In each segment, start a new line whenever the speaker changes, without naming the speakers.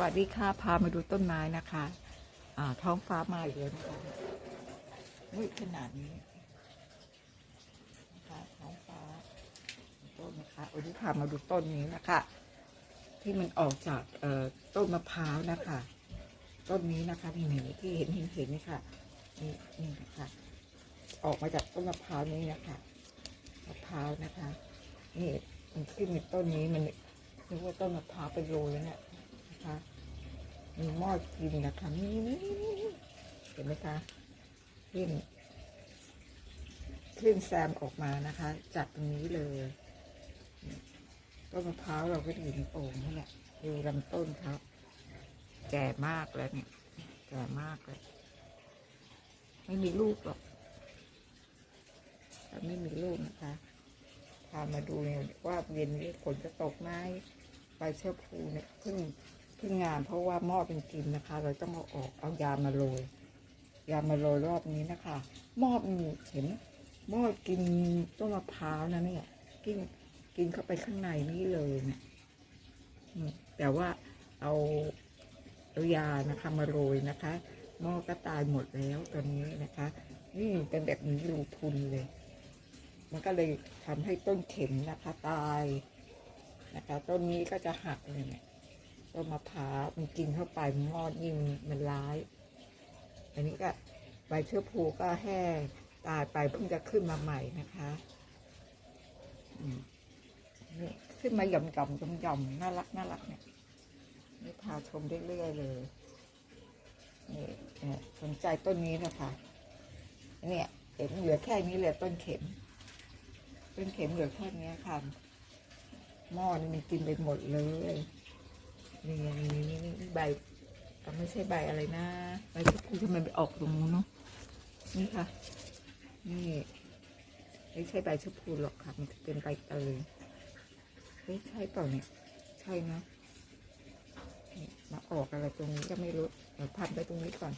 วัสดีค่ะ พามาดูต้นไม้นะคะอ่าท้องฟ้ามาอีกแล้วนะคะมืดขนาดนี้นะคะท้องฟ้าต้นนะคะวันนี้พามาดูต้นนี้นะคะ ที่มันออกจากเอ่อต้นมะพร้าวนะคะ ต้นนี้นะคะนี่นี่ที่เห็นเห็นเห็นนี่ค่ะนี่นี่นะคะออกมาจากต้นมะพร้าวนี้นะคะมะพร้าวนะคะนี่มันขึ้นในต้นนี้มันนึกว่าต้นมะพร้าวเป็นโรยแล้วเนี่ย นะคะมีหม้อกินนะคะนี่นี่เห็นไหมคะขึ้นขึ้นแซมออกมานะคะ จากตรงนี้เลยต้นมะพร้าวเราก็อยู่ในโอ่งนี่แหละดูลำต้นครับ แก่มากแล้วเนี่ย แก่มากเลยไม่มีลูกหรอกแต่ไม่มีลูกนะคะพามาดูเนี่ยว่าเย็นนี้ฝนจะตกไหมใบเชื้อพูเนี่ยเพิ่ง เพิ่งามเพราะว่าหม้อเป็นกินนะคะ เราต้องเอาออกเอายามาโรยยามาโรยรอบนี้นะคะหม้อมันเห็นหม้อกินต้นมะพร้าวนะเนี่ยกินกินเข้าไปข้างในนี่เลยนี่ยอืมแต่ว่าเอาเอายานะคะมาโรยนะคะหม้อก็ตายหมดแล้วตอนนี้นะคะนี่เป็นแบบนี้รูพุนเลย มันก็เลยทำให้ต้นเข็มนะคะ ตายนะคะต้นนี้ก็จะหักเลยเนี่ย ต้นมะพร้าวมันกินเข้าไปมันงอดยิ่งมันร้าย อันนี้ก็ใบเชื้อผูก็แห้งตายไปเพิ่งจะขึ้นมาใหม่นะคะนี่ขึ้นมาหย่อมหย่อมหย่อมหย่อมน่ารักน่ารักเนี่ยนี่พาชมเรื่อยๆเลยนี่สนใจต้นนี้นะคะเนี่ยเห็นเหลือแค่นี้เลยต้นเข็ม ต้นเข็มเหลือแค่นี้ค่ะหม้อนี่มันกินไปหมดเลย นี่ไงนี่นี่นี่นี่ใบแต่ไม่ใช่ใบอะไรนะใบชมพูทำไมไปออกตรงนู้นเนาะนี่ค่ะ นี่ไม่ใช่ใบชมพูหรอกค่ะ มันเป็นใบเตยเฮ้ยใช่เปล่าเนี่ยใช่นะนี่มาออกอะไรตรงนี้ก็ไม่รู้เดี๋ยวพันไปตรงนี้ก่อน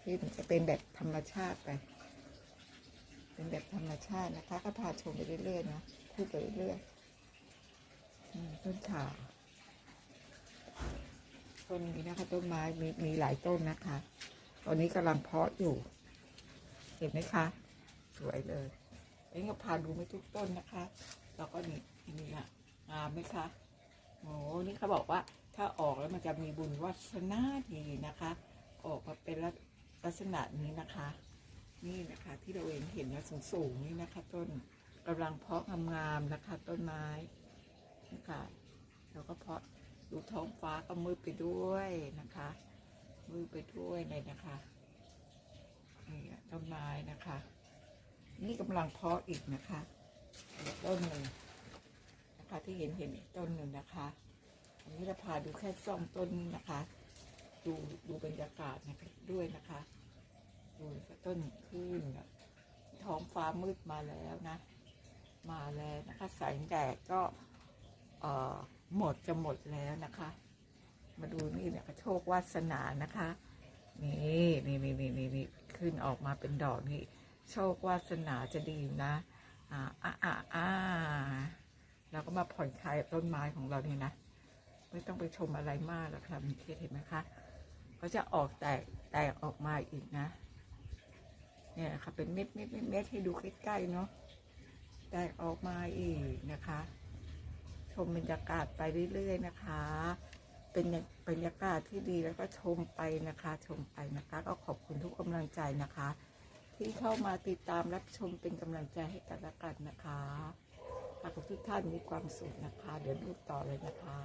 ที่มันจะเป็นแบบธรรมชาติไป เป็นแบบธรรมชาตินะคะ ก็พาชมไปเรื่อยๆนะพูดไปเรื่อยๆอืมต้นขา ต้นนี้นะคะ ต้นไม้มีมีหลายต้นนะคะ ตอนนี้กำลังเพาะอยู่ เห็นไหมคะ สวยเลยเอ็งก็พาดูไม่ทุกต้นนะคะ แล้วก็นี่นี่อะงามไหมคะโอ้นี่เขาบอกว่าถ้าออกแล้วมันจะมีบุญวาสนาดีนะคะ ออกมาเป็นลักษณะนี้นะคะ นี่นะคะที่เราเองเห็นนะสูงๆนี่นะคะ ต้นกำลังเพาะงามๆนะคะ ต้นไม้นะคะแล้วก็เพาะ ดูท้องฟ้าก็มืดไปด้วยนะคะ มืดไปด้วยเลยนะคะนี่ต้นไม้นะคะ นี่กำลังเพาะอีกนะคะต้นหนึ่งนะคะที่เห็นเห็นอีกต้นหนึ่งนะคะ อันนี้เราพาดูแค่สองต้นนะคะ ดูดูบรรยากาศนะคะด้วยนะคะดูต้นขึ้นท้องฟ้ามืดมาแล้วนะ มาแล้วนะคะแสงแดดก็เอ่อ หมดจะหมดแล้วนะคะ มาดูนี่เนี่ยโชควาสนานะคะ นี่นี่นี่นี่นี่นี่ขึ้นออกมาเป็นดอกนี่ โชควาสนาจะดีนะ อ่าอ่าอ่าอาเราก็มาผ่อนคลายต้นไม้ของเราเนี่นะ ไม่ต้องไปชมอะไรมากหรอกค่ะมันเครียดเห็นไหมคะก็จะออกแตกแตกออกมาอีกนะ เนี่ยค่ะเป็นเม็ดเม็ดเม็ดเม็ดให้ดูใกล้ๆเนาะแตกออกมาอีกนะคะ ชมบรรยากาศไปเรื่อยๆนะคะ เป็นบรรยากาศที่ดีแล้วก็ชมไปนะคะ ชมไปนะคะ ก็ขอบคุณทุกกำลังใจนะคะ ที่เข้ามาติดตามรับชมเป็นกำลังใจให้กันและกันนะคะขอบคุณทุกท่านมีความสุขนะคะ เดี๋ยวดูต่อเลยนะคะ